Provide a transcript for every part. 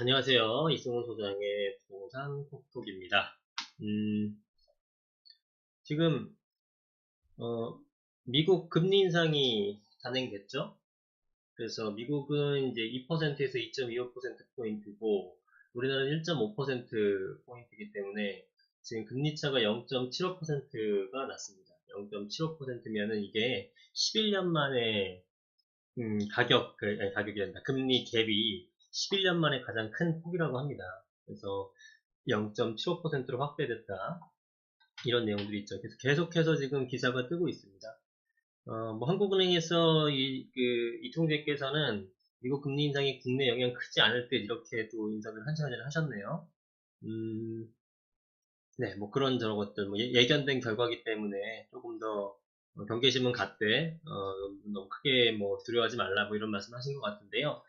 안녕하세요. 이승훈 소장의 부동산 톡톡입니다. 음, 지금, 어, 미국 금리 인상이 단행됐죠? 그래서 미국은 이제 2%에서 2.25%포인트고, 우리나라는 1.5%포인트이기 때문에 지금 금리 차가 0.75%가 났습니다. 0.75%면은 이게 11년 만에, 음, 가격, 그, 아니, 가격이 아니라 금리 갭이 11년 만에 가장 큰 폭이라고 합니다. 그래서 0.75%로 확대됐다. 이런 내용들이 있죠. 그래서 계속해서 지금 기사가 뜨고 있습니다. 어, 뭐 한국은행에서 이, 그, 이통재께서는 미국 금리 인상이 국내 영향 크지 않을 듯 이렇게 또 인상을 한 시간 전에 하셨네요. 음, 네, 뭐 그런 저런 것들, 뭐 예, 예견된 결과기 때문에 조금 더 어, 경계심은 갖되 어, 너무 크게 뭐 두려워하지 말라 뭐 이런 말씀하신 것 같은데요.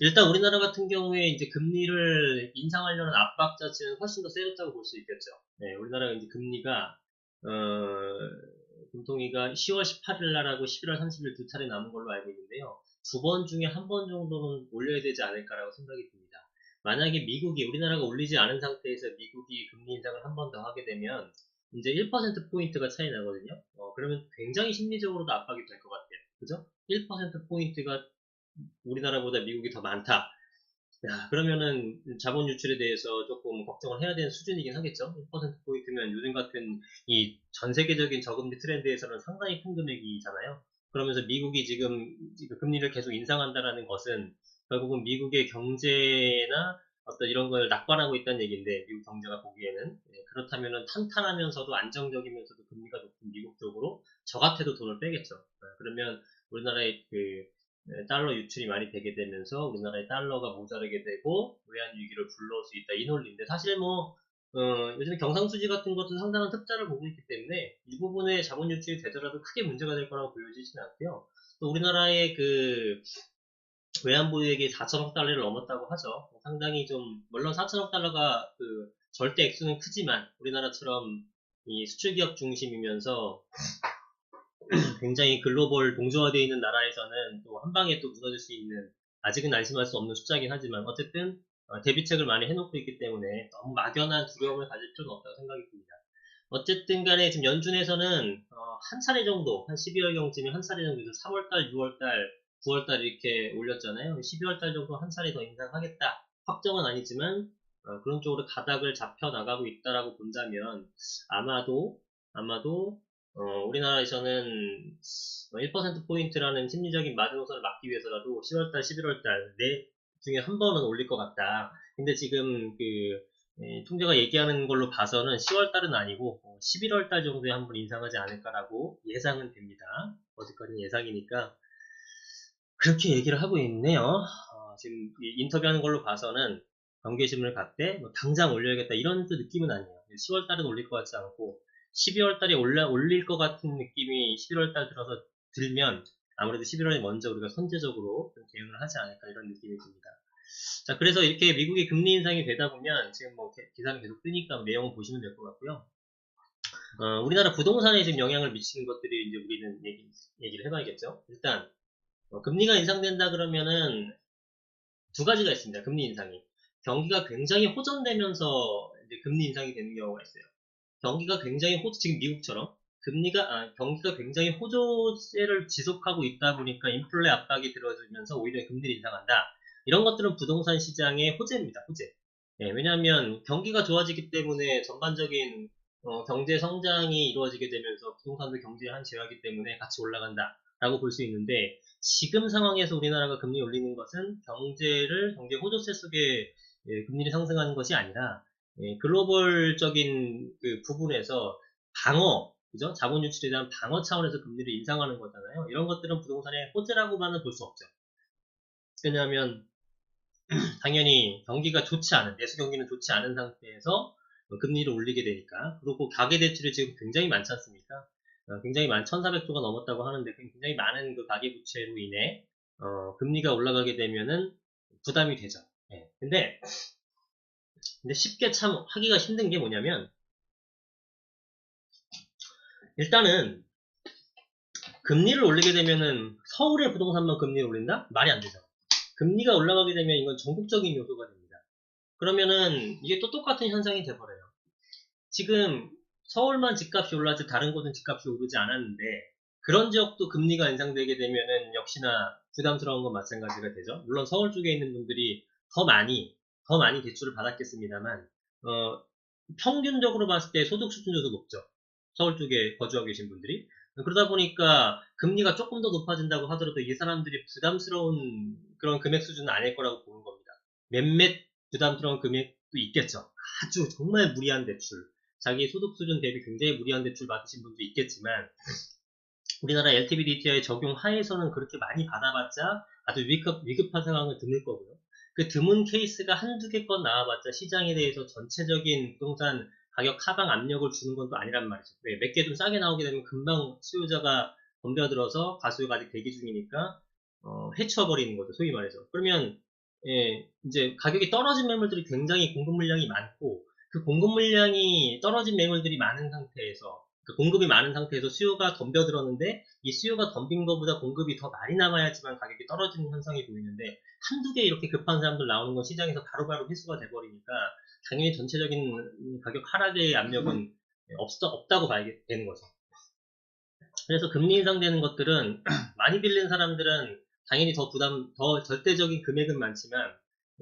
일단 우리나라 같은 경우에 이제 금리를 인상하려는 압박 자체는 훨씬 더 세졌다고 볼 수 있겠죠. 네, 우리나라가 이제 금리가 어, 금통위가 10월 18일 날하고 11월 30일 두 차례 남은 걸로 알고 있는데요. 두 번 중에 한 번 정도는 올려야 되지 않을까라고 생각이 듭니다. 만약에 미국이 우리나라가 올리지 않은 상태에서 미국이 금리 인상을 한 번 더 하게 되면 이제 1%포인트가 차이 나거든요. 어, 그러면 굉장히 심리적으로도 압박이 될 것 같아요. 그죠? 1%포인트가 우리나라보다 미국이 더 많다. 야, 그러면은 자본 유출에 대해서 조금 걱정을 해야 되는 수준이긴 하겠죠. 1%포인트면 요즘 같은 이 전 세계적인 저금리 트렌드에서는 상당히 큰 금액이잖아요. 그러면서 미국이 지금 금리를 계속 인상한다라는 것은 결국은 미국의 경제나 어떤 이런 걸 낙관하고 있다는 얘기인데 미국 경제가 보기에는 네, 그렇다면 탄탄하면서도 안정적이면서도 금리가 높은 미국 쪽으로 저 같아도 돈을 빼겠죠. 네, 그러면 우리나라의 그 네, 달러 유출이 많이 되게 되면서 우리나라의 달러가 모자르게 되고 외환 위기를 불러올 수 있다 이 논리인데 사실 뭐 어, 요즘에 경상수지 같은 것도 상당한 흑자를 보고 있기 때문에 이 부분에 자본 유출이 되더라도 크게 문제가 될 거라고 보여지지는 않고요. 또 우리나라의 그 외환보유액이 4천억 달러를 넘었다고 하죠. 상당히 좀 물론 4천억 달러가 그 절대 액수는 크지만 우리나라처럼 이 수출 기업 중심이면서 굉장히 글로벌 동조화되어 있는 나라에서는 또 한 방에 또 무너질 수 있는 아직은 안심할 수 없는 숫자긴 하지만 어쨌든 어, 대비책을 많이 해놓고 있기 때문에 너무 막연한 두려움을 가질 필요는 없다고 생각이 듭니다. 어쨌든 간에 지금 연준에서는 어, 한 차례 정도 한 12월경쯤에 한 차례 정도 3월달, 6월달 9월달 이렇게 올렸잖아요. 12월달 정도 한 차례 더 인상하겠다. 확정은 아니지만 어, 그런 쪽으로 가닥을 잡혀 나가고 있다라고 본다면 아마도 아마도 어, 우리나라에서는 1% 포인트라는 심리적인 마지노선을 막기 위해서라도 10월달, 11월달 내 중에 한 번은 올릴 것 같다. 근데 지금 그 예, 통제가 얘기하는 걸로 봐서는 10월달은 아니고 11월달 어, 정도에 한 번 인상하지 않을까라고 예상은 됩니다. 어디까지는 예상이니까 그렇게 얘기를 하고 있네요. 어, 지금 인터뷰하는 걸로 봐서는 경계심을 갖되 뭐 당장 올려야겠다 이런 또 느낌은 아니에요. 10월 달은 올릴 것 같지 않고 12월 달에 올라, 올릴 것 같은 느낌이 11월 달 들어서 들면 아무래도 11월에 먼저 우리가 선제적으로 대응을 하지 않을까 이런 느낌이 듭니다. 자, 그래서 이렇게 미국의 금리 인상이 되다 보면 지금 뭐 기사는 계속 뜨니까 내용을 보시면 될 것 같고요. 어, 우리나라 부동산에 지금 영향을 미치는 것들이 이제 우리는 얘기, 얘기를 해봐야겠죠. 일단 어, 금리가 인상된다 그러면은 두 가지가 있습니다. 금리 인상이. 경기가 굉장히 호전되면서 이제 금리 인상이 되는 경우가 있어요. 경기가 굉장히 호, 지금 미국처럼 금리가, 아, 경기가 굉장히 호조세를 지속하고 있다 보니까 인플레 압박이 들어지면서 오히려 금리를 인상한다. 이런 것들은 부동산 시장의 호재입니다. 호재. 예, 왜냐하면 경기가 좋아지기 때문에 전반적인 어, 경제 성장이 이루어지게 되면서 부동산도 경제의 한 제어하기 때문에 같이 올라간다. 라고 볼 수 있는데 지금 상황에서 우리나라가 금리 올리는 것은 경제를 경제 호조세 속에 예, 금리를 상승하는 것이 아니라 예, 글로벌적인 그 부분에서 방어 그죠? 자본 유출에 대한 방어 차원에서 금리를 인상하는 거잖아요. 이런 것들은 부동산의 호재라고만은 볼 수 없죠. 왜냐하면 당연히 경기가 좋지 않은 내수 경기는 좋지 않은 상태에서 금리를 올리게 되니까 그리고 가계 대출이 지금 굉장히 많지 않습니까? 어, 굉장히 많 1400조가 넘었다고 하는데 굉장히 많은 그 가계 부채로 인해 어, 금리가 올라가게 되면은 부담이 되죠. 예. 근데 근데 쉽게 참 하기가 힘든 게 뭐냐면 일단은 금리를 올리게 되면은 서울의 부동산만 금리를 올린다? 말이 안 되죠. 금리가 올라가게 되면 이건 전국적인 요소가 됩니다. 그러면은 이게 또 똑같은 현상이 돼버려요. 지금 서울만 집값이 올라지 다른 곳은 집값이 오르지 않았는데 그런 지역도 금리가 인상되게 되면은 역시나 부담스러운 건 마찬가지가 되죠. 물론 서울 쪽에 있는 분들이 더 많이 더 많이 대출을 받았겠습니다만 어, 평균적으로 봤을 때 소득 수준도 더 높죠. 서울 쪽에 거주하고 계신 분들이 그러다 보니까 금리가 조금 더 높아진다고 하더라도 이 사람들이 부담스러운 그런 금액 수준은 아닐 거라고 보는 겁니다. 몇몇 부담스러운 금액도 있겠죠. 아주 정말 무리한 대출, 자기 소득 수준 대비 굉장히 무리한 대출 받으신 분도 있겠지만 우리나라 LTV DTI 적용 하에서는 그렇게 많이 받아봤자 아주 위급, 위급한 상황을 드물 거고요. 그 드문 케이스가 한두 개 건 나와봤자 시장에 대해서 전체적인 부동산 가격 하방 압력을 주는 건 또 아니란 말이죠. 네, 몇개 좀 싸게 나오게 되면 금방 수요자가 덤벼들어서 가수요가 아직 대기 중이니까 어, 해쳐버리는 거죠. 소위 말해서. 그러면 예, 이제 가격이 떨어진 매물들이 굉장히 공급 물량이 많고 그 공급 물량이 떨어진 매물들이 많은 상태에서 그 공급이 많은 상태에서 수요가 덤벼들었는데 이 수요가 덤빈 것보다 공급이 더 많이 남아야지만 가격이 떨어지는 현상이 보이는데 한두 개 이렇게 급한 사람들 나오는 건 시장에서 바로바로 회수가 돼버리니까 당연히 전체적인 가격 하락의 압력은 없, 없다고 봐야 되는 거죠. 그래서 금리 인상되는 것들은 많이 빌린 사람들은 당연히 더 부담, 더 절대적인 금액은 많지만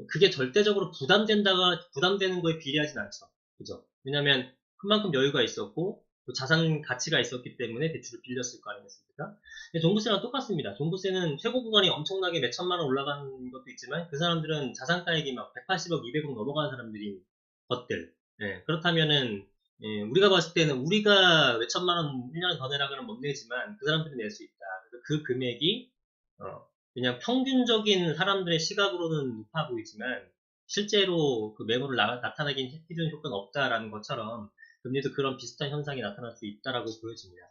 그게 절대적으로 부담된다가 부담되는 거에 비례하진 않죠. 그죠? 왜냐하면 그만큼 여유가 있었고 자산 가치가 있었기 때문에 대출을 빌렸을 거 아니겠습니까? 종부세랑 똑같습니다. 종부세는 최고 구간이 엄청나게 몇 천만 원 올라간 것도 있지만 그 사람들은 자산가액이 막 180억, 200억 넘어가는 사람들인 것들. 예, 그렇다면은 예, 우리가 봤을 때는 우리가 몇 천만 원 1년에 더 내라고는 못 내지만 그 사람들이 낼 수 있다. 그래서 그 금액이 어, 그냥 평균적인 사람들의 시각으로는 높아 보이지만 실제로 그 매물을 나, 타나긴 해주는 효과는 없다라는 것처럼 금리도 그런 비슷한 현상이 나타날 수 있다라고 보여집니다.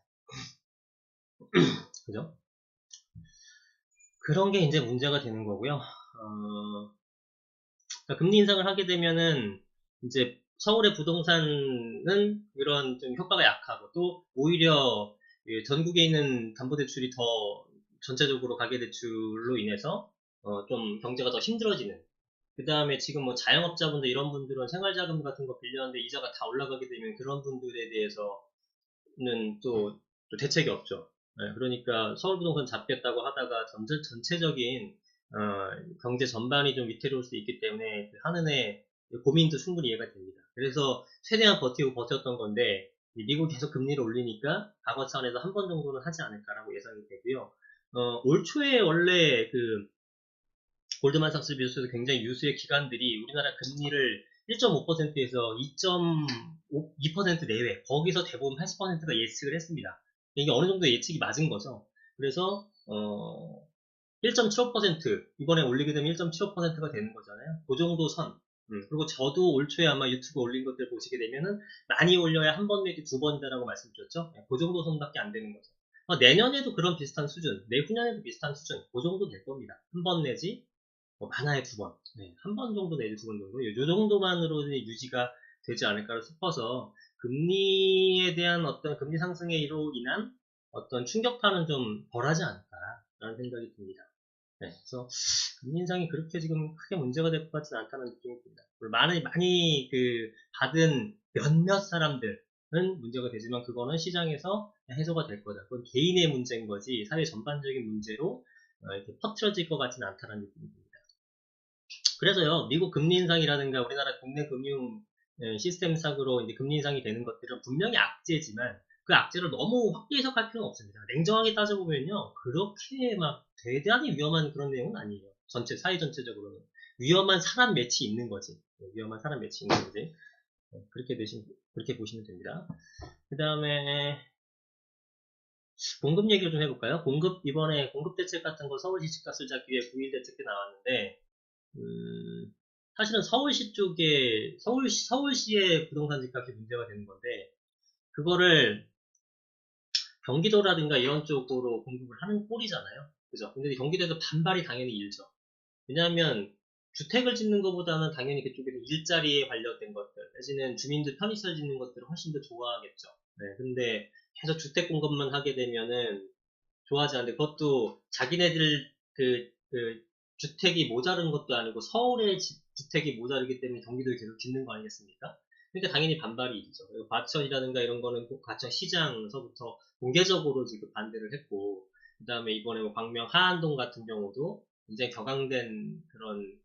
그죠? 그런 게 이제 문제가 되는 거고요. 어, 그러니까 금리 인상을 하게 되면은 이제 서울의 부동산은 이런 좀 효과가 약하고 또 오히려 전국에 있는 담보대출이 더 전체적으로 가계대출로 인해서 어, 좀 경제가 더 힘들어지는 그 다음에 지금 뭐 자영업자분들 이런 분들은 생활자금 같은 거 빌렸는데 이자가 다 올라가게 되면 그런 분들에 대해서는 또, 또 대책이 없죠. 네, 그러니까 서울부동산 잡겠다고 하다가 전체, 전체적인 어, 경제 전반이 좀 위태로울 수 있기 때문에 그 하는 애 고민도 충분히 이해가 됩니다. 그래서 최대한 버티고 버텼던 건데 미국이 계속 금리를 올리니까 과거 차원에서 한 번 정도는 하지 않을까라고 예상이 되고요. 어, 올 초에 원래 그 골드만삭스 비슷해서 굉장히 유수의 기관들이 우리나라 금리를 1.5%에서 2.2% 내외 거기서 대부분 80%가 예측을 했습니다. 이게 어느 정도 예측이 맞은 거죠. 그래서 어, 1.75% 이번에 올리게 되면 1.75%가 되는 거잖아요. 그 정도 선. 음, 그리고 저도 올 초에 아마 유튜브 올린 것들 보시게 되면은 많이 올려야 한 번 내지 두 번이다라고 말씀드렸죠. 네, 그 정도 선밖에 안 되는 거죠. 어, 내년에도 그런 비슷한 수준, 내후년에도 비슷한 수준, 그 정도 될 겁니다. 한 번 내지 뭐 많아야 두 번, 네, 한 번 정도 내지 두 번 정도, 이 정도만으로 유지가 되지 않을까 싶어서 금리에 대한 어떤 금리 상승으로 인한 어떤 충격파는 좀 덜하지 않을까라는 생각이 듭니다. 네, 그래서 금리 인상이 그렇게 지금 크게 문제가 될 것 같지는 않다는 느낌이 듭니다. 많이 많이 그 받은 몇몇 사람들은 문제가 되지만 그거는 시장에서 해소가 될 거다. 그건 개인의 문제인 거지 사회 전반적인 문제로 어, 이렇게 퍼트려질 것 같지는 않다는 느낌이 듭니다. 그래서요, 미국 금리 인상이라든가 우리나라 국내 금융 예, 시스템상으로 이제 금리 인상이 되는 것들은 분명히 악재지만 그 악재를 너무 확대 해석할 필요는 없습니다. 냉정하게 따져보면요, 그렇게 막 대단히 위험한 그런 내용은 아니에요. 전체, 사회 전체적으로는. 위험한 사람 매치 있는 거지. 네, 위험한 사람 매치 있는 거지. 네, 그렇게 되신, 그렇게 보시면 됩니다. 그 다음에, 공급 얘기를 좀 해볼까요? 공급, 이번에 공급 대책 같은 거 서울시 집값을 잡기 위해 9일 대책 때 나왔는데, 음, 사실은 서울시 쪽에 서울시 서울시의 부동산 집값이 문제가 되는 건데 그거를 경기도라든가 이런 쪽으로 공급을 하는 꼴이잖아요. 그죠? 근데 경기도에서 반발이 당연히 일죠. 왜냐하면 주택을 짓는 것보다는 당연히 그쪽에서 일자리에 관련된 것들, 내지는 주민들 편의시설 짓는 것들을 훨씬 더 좋아하겠죠. 네, 근데 계속 주택 공급만 하게 되면은 좋아하지 않는데 그것도 자기네들 그, 그 주택이 모자른 것도 아니고 서울에 집, 주택이 모자르기 때문에 경기도에 계속 짓는 거 아니겠습니까? 그러니까 당연히 반발이 있죠. 과천이라든가 이런 거는 꼭 과천 시장서부터 공개적으로 지금 반대를 했고, 그 다음에 이번에 뭐 광명 하안동 같은 경우도 굉장히 격앙된 그런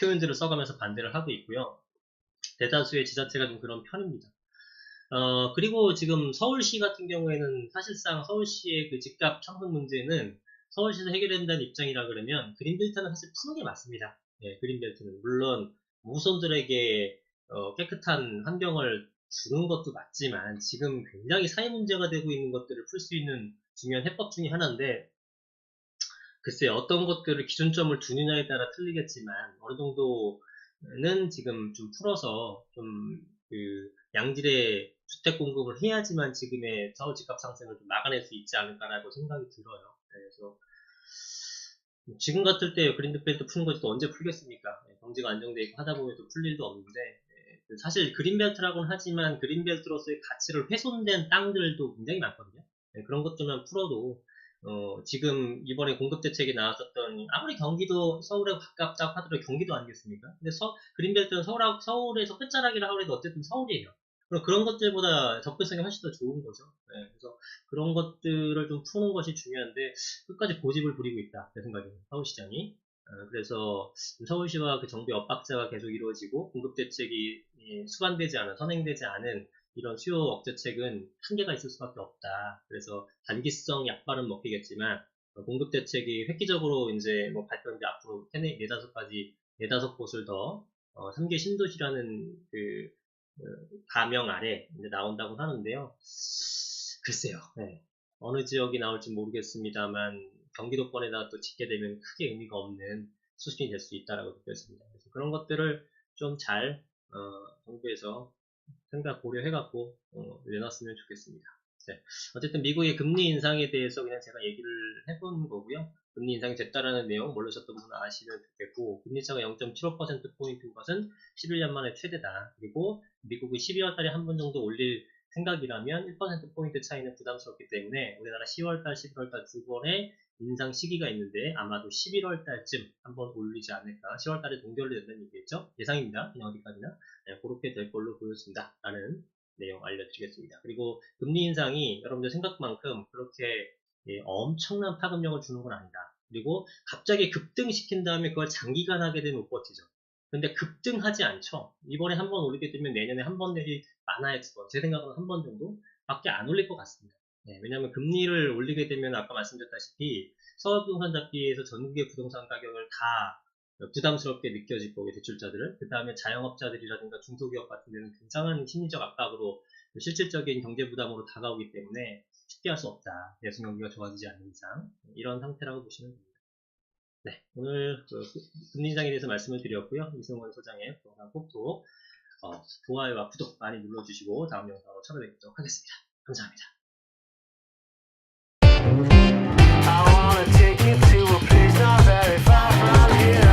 표현들을 써가면서 반대를 하고 있고요. 대다수의 지자체가 좀 그런 편입니다. 어, 그리고 지금 서울시 같은 경우에는 사실상 서울시의 그 집값 상승 문제는 서울시에서 해결된다는 입장이라 그러면 그린벨트는 사실 푸는 게 맞습니다. 예, 그린벨트는. 물론, 무손들에게 어, 깨끗한 환경을 주는 것도 맞지만 지금 굉장히 사회 문제가 되고 있는 것들을 풀 수 있는 중요한 해법 중의 하나인데 글쎄 어떤 것들을 기준점을 두느냐에 따라 틀리겠지만 어느 정도는 지금 좀 풀어서 좀 그 양질의 주택 공급을 해야지만 지금의 서울 집값 상승을 좀 막아낼 수 있지 않을까라고 생각이 들어요. 네, 그래서 지금 같을 때 그린벨트 푸는 것이 또 언제 풀겠습니까? 네, 경제가 안정되어 있고 하다 보면 또 풀 일도 없는데 네, 사실 그린벨트라고는 하지만 그린벨트로서의 가치를 훼손된 땅들도 굉장히 많거든요. 네, 그런 것들만 풀어도 어, 지금 이번에 공급 대책이 나왔었던 아무리 경기도 서울에 가깝다고 하더라도 경기도 아니겠습니까? 근데 서, 그린벨트는 서울, 서울에서 끝자락이라 하더라도 어쨌든 서울이에요. 그럼 그런 것들보다 접근성이 훨씬 더 좋은 거죠. 네, 그래서 그런 것들을 좀 푸는 것이 중요한데 끝까지 고집을 부리고 있다. 제 생각에는 서울시장이. 어, 그래서 서울시와 그 정부의 엇박자가 계속 이루어지고 공급 대책이 수반되지 않은, 선행되지 않은 이런 수요 억제책은 한계가 있을 수밖에 없다. 그래서 단기성 약발은 먹히겠지만 어, 공급 대책이 획기적으로 이제 뭐 발전 이제 앞으로 네, 네다섯 가지 네다섯 곳을 더 어, 3개 신도시라는 그 어, 가명 아래 이제 나온다고 하는데요. 글쎄요. 네. 어느 지역이 나올지 모르겠습니다만 경기도권에다 또 짓게 되면 크게 의미가 없는 수준이 될 수 있다라고 느꼈습니다. 그래서 그런 것들을 좀 잘 어, 정부에서 생각 고려해갖고 어, 내놨으면 좋겠습니다. 네. 어쨌든 미국의 금리 인상에 대해서 그냥 제가 얘기를 해본 거고요. 금리 인상이 됐다라는 내용 모르셨던 분은 아시면 좋겠고 금리 차가 0.75%포인트인 것은 11년 만에 최대다. 그리고 미국이 12월 달에 한 번 정도 올릴 생각이라면 1%포인트 차이는 부담스럽기 때문에 우리나라 10월달, 11월달 두 번의 인상 시기가 있는데 아마도 11월 달쯤 한번 올리지 않을까. 10월 달에 동결이 된다는 얘기겠죠? 예상입니다. 그냥 어디까지나. 네, 그렇게 될 걸로 보여진다 라는 내용 알려드리겠습니다. 그리고 금리 인상이 여러분들 생각만큼 그렇게 예, 엄청난 파급력을 주는 건 아니다. 그리고 갑자기 급등시킨 다음에 그걸 장기간 하게 되면 못 버티죠 근데 급등하지 않죠. 이번에 한 번 올리게 되면 내년에 한 번 내지 많아야 두번 제 생각은 한번 정도 밖에 안 올릴 것 같습니다 네, 왜냐하면 금리를 올리게 되면 아까 말씀드렸다시피 서부동산 잡기에서 전국의 부동산 가격을 다 부담스럽게 느껴질 거고 대출자들은 그 다음에 자영업자들이라든가 중소기업 같은 데는 굉장한 심리적 압박으로 실질적인 경제 부담으로 다가오기 때문에 쉽게 할 수 없다. 내수 경기가 좋아지지 않는 이상 이런 상태라고 보시면 됩니다. 네, 오늘 그 금리 인상에 대해서 말씀을 드렸고요. 이승원 소장의 부동산 꼭톡 어, 좋아요와 구독 많이 눌러주시고 다음 영상으로 찾아뵙도록 하겠습니다. 감사합니다.